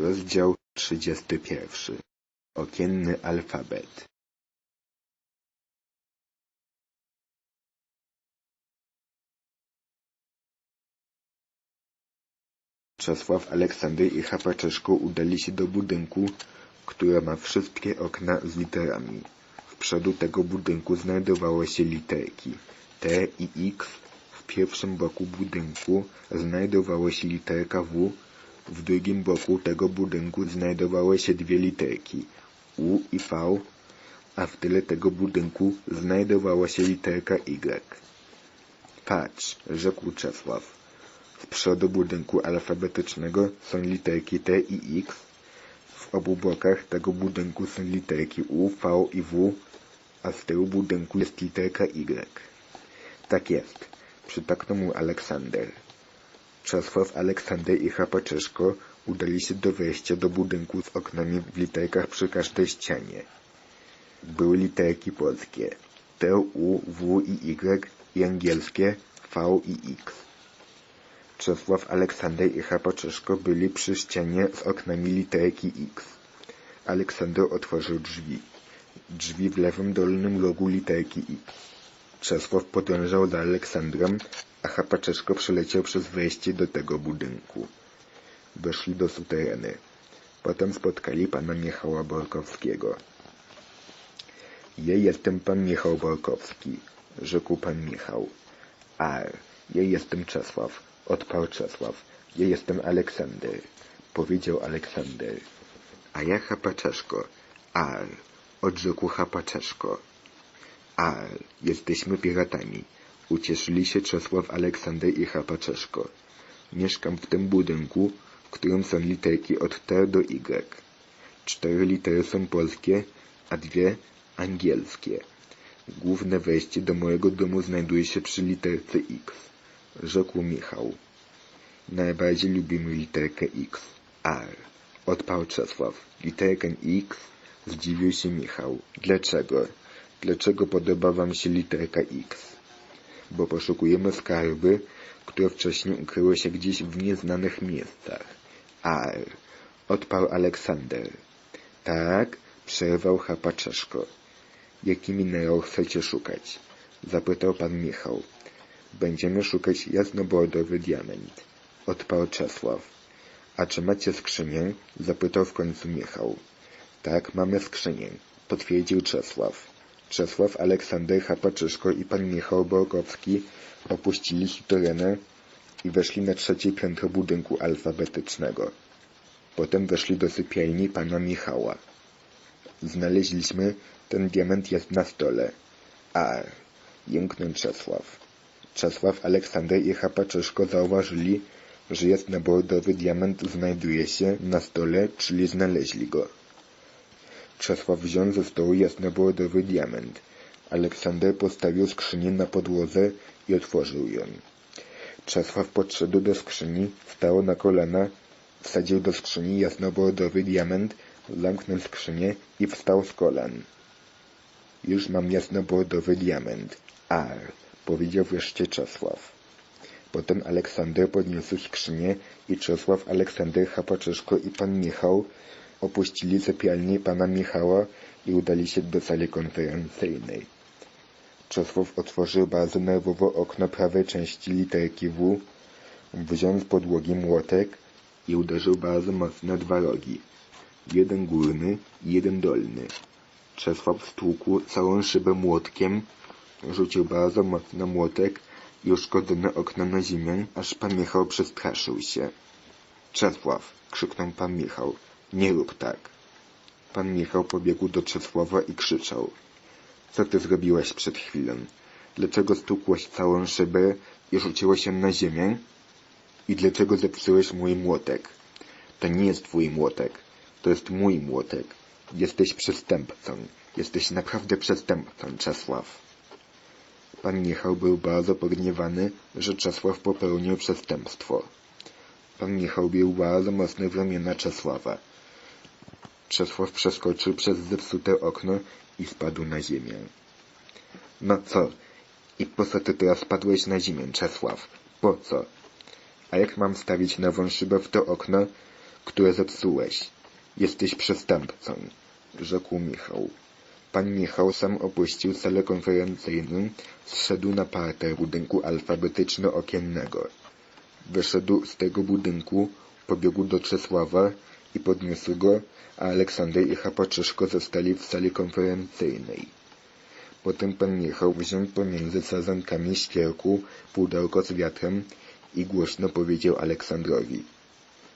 Rozdział 31. Okienny alfabet. Czesław, Aleksander i Chapaczeszko udali się do budynku, który ma wszystkie okna z literami. W przodu tego budynku znajdowały się literki T i X. W pierwszym boku budynku znajdowała się literka W. W drugim boku tego budynku znajdowały się dwie literki U i V, a w tyle tego budynku znajdowała się literka Y. Patrz, rzekł Czesław. Z przodu budynku alfabetycznego są literki T i X. W obu bokach tego budynku są literki U, V i W, a z tyłu budynku jest literka Y. Tak jest, przytaknął mu Aleksander. Czesław, Aleksander i Chapaczeszko udali się do wejścia do budynku z oknami w literkach przy każdej ścianie. Były literki polskie T, U, W i Y i angielskie V i X. Czesław, Aleksander i Chapaczeszko byli przy ścianie z oknami literki X. Aleksander otworzył drzwi. Drzwi w lewym dolnym rogu literki X. Czesław podążał za Aleksandrem, a Chapaczeszko przeleciał przez wejście do tego budynku. Weszli do sutereny. Potem spotkali pana Michała Borkowskiego. Ja jestem pan Michał Borkowski, rzekł pan Michał. A, ja jestem Czesław, odparł Czesław. Ja jestem Aleksander, powiedział Aleksander. A ja Chapaczeszko. Ar, odrzekł Chapaczeszko. Ar, jesteśmy piratami. Ucieszyli się Czesław, Aleksander i Chapaczeszko. Mieszkam w tym budynku, w którym są literki od T do Y. Cztery litery są polskie, a dwie angielskie. Główne wejście do mojego domu znajduje się przy literce X, rzekł Michał. Najbardziej lubimy literkę X. R. Odparł Czesław. Literkę X? Zdziwił się Michał. Dlaczego? Dlaczego podoba wam się literka X? Bo poszukujemy skarby, które wcześniej ukryły się gdzieś w nieznanych miejscach. R. Odparł Aleksander. Tak, przerwał Chapaczeszko. Jaki minerał chcecie szukać? Zapytał pan Michał. Będziemy szukać jasnobordowy diament. Odparł Czesław. A czy macie skrzynię? Zapytał w końcu Michał. Tak, mamy skrzynię, potwierdził Czesław. Czesław, Aleksander Chapaczyszko i pan Michał Borkowski opuścili suterenę i weszli na trzecie piętro budynku alfabetycznego. Potem weszli do sypialni pana Michała. Znaleźliśmy, ten diament jest na stole. A, jęknął Czesław. Czesław, Aleksander i Chapaczyszko zauważyli, że jest nabordowy diament znajduje się na stole, czyli znaleźli go. Czesław wziął ze stołu jasnobordowy diament. Aleksander postawił skrzynię na podłodze i otworzył ją. Czesław podszedł do skrzyni, stał na kolana, wsadził do skrzyni jasnobordowy diament, zamknął skrzynię i wstał z kolan. Już mam jasnobordowy diament. Ar, powiedział wreszcie Czesław. Potem Aleksander podniósł skrzynię i Czesław, Aleksander, Chapaczeszko i pan Michał opuścili sypialnię pana Michała i udali się do sali konferencyjnej. Czesław otworzył bardzo nerwowo okno prawej części literki W, wziął z podłogi młotek i uderzył bardzo mocno dwa rogi. Jeden górny i jeden dolny. Czesław stłukł całą szybę młotkiem, rzucił bardzo mocno młotek i uszkodzone okno na ziemię, aż pan Michał przestraszył się. Czesław! krzyknął pan Michał. Nie rób tak. Pan Michał pobiegł do Czesława i krzyczał. Co ty zrobiłeś przed chwilą? Dlaczego stukłeś całą szybę i rzuciłeś ją na ziemię? I dlaczego zepsułeś mój młotek? To nie jest twój młotek. To jest mój młotek. Jesteś przestępcą. Jesteś naprawdę przestępcą, Czesław. Pan Michał był bardzo pogniewany, że Czesław popełnił przestępstwo. Pan Michał bił bardzo mocno w ramiona Czesława. Czesław przeskoczył przez zepsute okno i spadł na ziemię. No co? I po co ty teraz spadłeś na ziemię, Czesław? Po co? A jak mam stawić nową szybę w to okno, które zepsułeś. Jesteś przestępcą, rzekł Michał. Pan Michał sam opuścił salę konferencyjną, zszedł na parter budynku alfabetyczno-okiennego. Wyszedł z tego budynku, pobiegł do Czesława i podniósł go, a Aleksander i Chapaczyszko zostali w sali konferencyjnej. Potem pan Michał wziął pomiędzy sazankami świerku pudełko z wiatrem i głośno powiedział Aleksandrowi.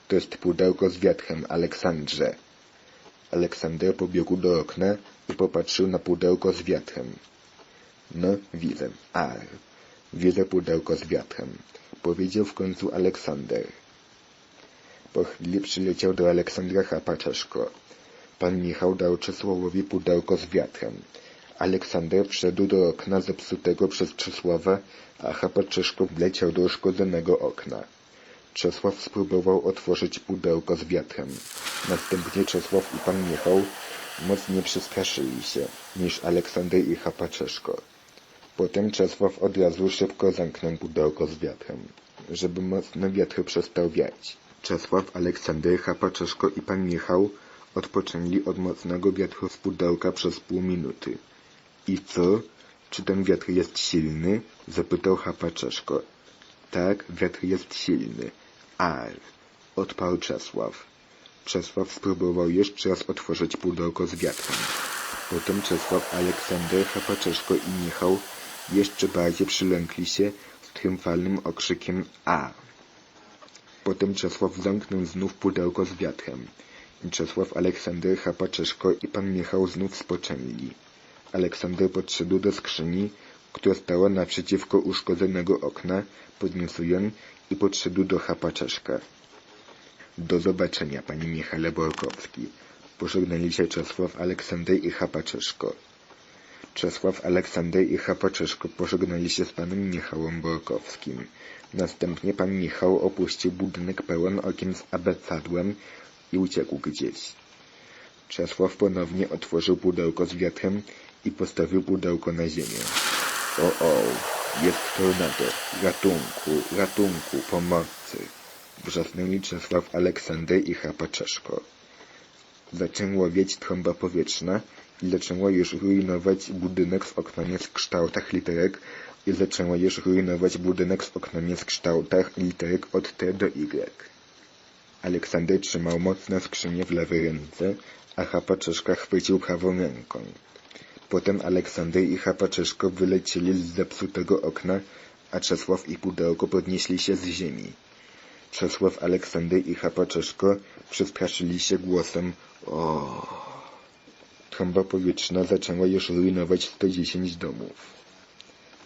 To jest pudełko z wiatrem, Aleksandrze. Aleksander pobiegł do okna i popatrzył na pudełko z wiatrem. No, widzę. Ar. Widzę pudełko z wiatrem. Powiedział w końcu Aleksander. Po chwili przyleciał do Aleksandra Chapaczeszko. Pan Michał dał Czesławowi pudełko z wiatrem. Aleksander wszedł do okna zepsutego przez Czesława, a Chapaczeszko wleciał do uszkodzonego okna. Czesław spróbował otworzyć pudełko z wiatrem. Następnie Czesław i pan Michał mocniej przestraszyli się niż Aleksander i Chapaczeszko. Potem Czesław od razu szybko zamknął pudełko z wiatrem, żeby mocny wiatr przestał wiać. Czesław, Aleksander, Chapaczeszko i pan Michał odpoczęli od mocnego wiatru z pudełka przez pół minuty. I co? Czy ten wiatr jest silny? zapytał Chapaczeszko. Tak, wiatr jest silny. Ar, odparł Czesław. Czesław spróbował jeszcze raz otworzyć pudełko z wiatrem. Potem Czesław, Aleksander, Chapaczeszko i Michał jeszcze bardziej przylękli się z triumfalnym okrzykiem A. Potem Czesław zamknął znów pudełko z wiatrem. Czesław, Aleksander, Chapaczeszko i pan Michał znów spoczęli. Aleksander podszedł do skrzyni, która stała naprzeciwko uszkodzonego okna, podniósł ją i podszedł do Chapaczeszka. Do zobaczenia, panie Michale Borkowski. Pożegnali się Czesław, Aleksander i Chapaczeszko. Czesław, Aleksander i Chapaczeszko pożegnali się z panem Michałem Borkowskim. Następnie pan Michał opuścił budynek pełen okien z abecadłem i uciekł gdzieś. Czesław ponownie otworzył pudełko z wiatrem i postawił pudełko na ziemię. O, o, jest tornado. Ratunku, ratunku, pomocy. Wrzasnęli Czesław, Aleksander i Chapaczeszko. Zaczęła wieć trąba powietrzna i zaczęła już rujnować budynek z oknami w kształtach literek i zaczęła już rujnować budynek z oknami w kształtach literek od T do Y. Aleksander trzymał mocno skrzynię w lewej ręce, a Chapaczeszka chwycił prawą ręką. Potem Aleksander i Chapaczeszko wylecieli z zepsutego okna, a Czesław i pudełko podnieśli się z ziemi. Czesław, Aleksander i Chapaczeszko przestraszyli się głosem o. Trąba powietrzna zaczęła już rujnować 110 domów.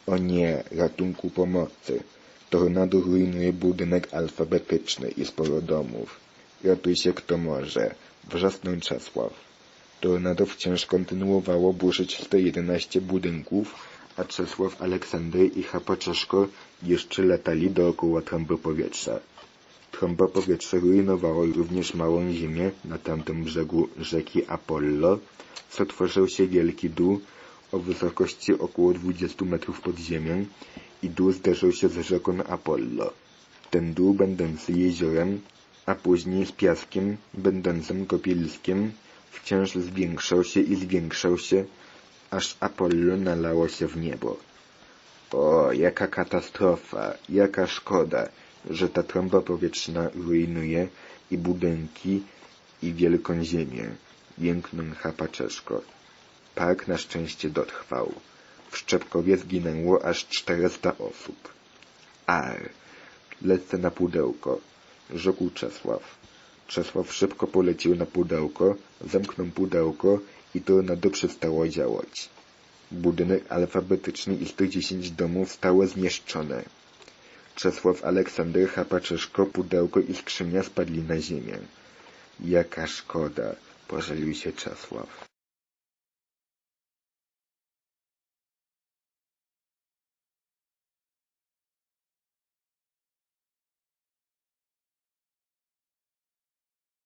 O nie, ratunku pomocy. Tornado rujnuje budynek alfabetyczny i sporo domów. Ratuj się kto może. Wrzasnął Czesław. Tornado wciąż kontynuowało burzyć 111 budynków, a Czesław, Aleksander i Chapaczeszko jeszcze latali dookoła trąby powietrza. Trąba powietrza rujnowała również małą ziemię na tamtym brzegu rzeki Apollo, co tworzył się wielki dół o wysokości około 20 metrów pod ziemią i dół zderzył się z rzeką Apollo. Ten dół będący jeziorem, a później z piaskiem będącym kąpieliskiem, wciąż zwiększał się i zwiększał się, aż Apollo nalało się w niebo. O, jaka katastrofa, jaka szkoda, że ta trąba powietrzna rujnuje i budynki, i wielką ziemię, jęknął Chapaczeszko. Park na szczęście dotrwał. W Szczepkowie zginęło aż 400 osób. Ar, lecę na pudełko, rzekł Czesław. Czesław szybko polecił na pudełko, zamknął pudełko i tornado przestało działać. Budynek alfabetyczny i 110 domów stały zniszczone. Czesław, Aleksander, Chapaczeszko, pudełko i skrzynia spadli na ziemię. Jaka szkoda, pożalił się Czesław.